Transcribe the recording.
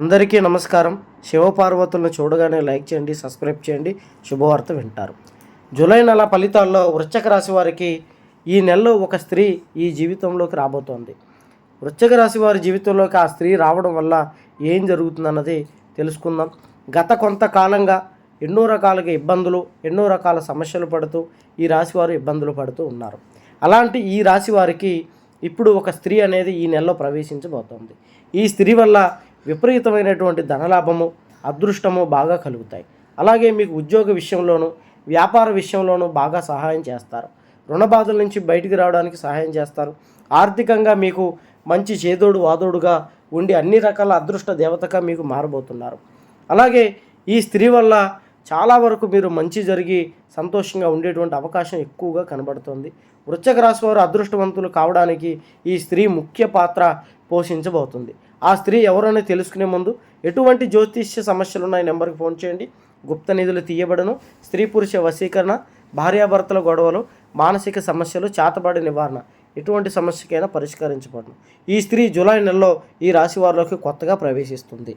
అందరికీ నమస్కారం. శివపార్వతులను చూడగానే లైక్ చేయండి సబ్స్క్రైబ్ చేయండి. శుభవార్త వింటారు. జూలై నెల ఫలితాల్లో వృశ్చక రాశి వారికి ఈ నెలలో ఒక స్త్రీ ఈ జీవితంలోకి రాబోతోంది. వృశ్చక రాశి వారి జీవితంలోకి ఆ స్త్రీ రావడం వల్ల ఏం జరుగుతుందన్నది తెలుసుకుందాం. గత కొంతకాలంగా ఎన్నో రకాలుగా ఇబ్బందులు ఎన్నో రకాల సమస్యలు పడుతూ ఈ రాశి వారు ఇబ్బందులు పడుతూ ఉన్నారు. అలాంటి ఈ రాశి వారికి ఇప్పుడు ఒక స్త్రీ అనేది ఈ నెలలో ప్రవేశించబోతోంది. ఈ స్త్రీ వల్ల విపరీతమైనటువంటి ధనలాభము అదృష్టము బాగా కలుగుతాయి. అలాగే మీకు ఉద్యోగ విషయంలోనూ వ్యాపార విషయంలోనూ బాగా సహాయం చేస్తారు. రుణ బాధల నుంచి బయటికి రావడానికి సహాయం చేస్తారు. ఆర్థికంగా మీకు మంచి చేదోడు వాదోడుగా ఉండి అన్ని రకాల అదృష్ట దేవతగా మీకు మారబోతున్నారు. అలాగే ఈ స్త్రీ వల్ల చాలా వరకు మీరు మంచి జరిగి సంతోషంగా ఉండేటువంటి అవకాశం ఎక్కువగా కనబడుతుంది. వృశ్చిక రాశి వారు అదృష్టవంతులు కావడానికి ఈ స్త్రీ ముఖ్య పాత్ర పోషించబోతుంది. ఆ స్త్రీ ఎవరని తెలుసుకునే ముందు ఎటువంటి జ్యోతిష్య సమస్యలు ఉన్నాయి నెంబర్కి ఫోన్ చేయండి. గుప్త నిధులు తీయబడను. స్త్రీ పురుష వశీకరణ భార్యాభర్తల గొడవలు మానసిక సమస్యలు చేతబడి నివారణ ఎటువంటి సమస్యకైనా పరిష్కరించబడను. ఈ స్త్రీ జూలై నెలలో ఈ రాశి వారిలోకి కొత్తగా ప్రవేశిస్తుంది.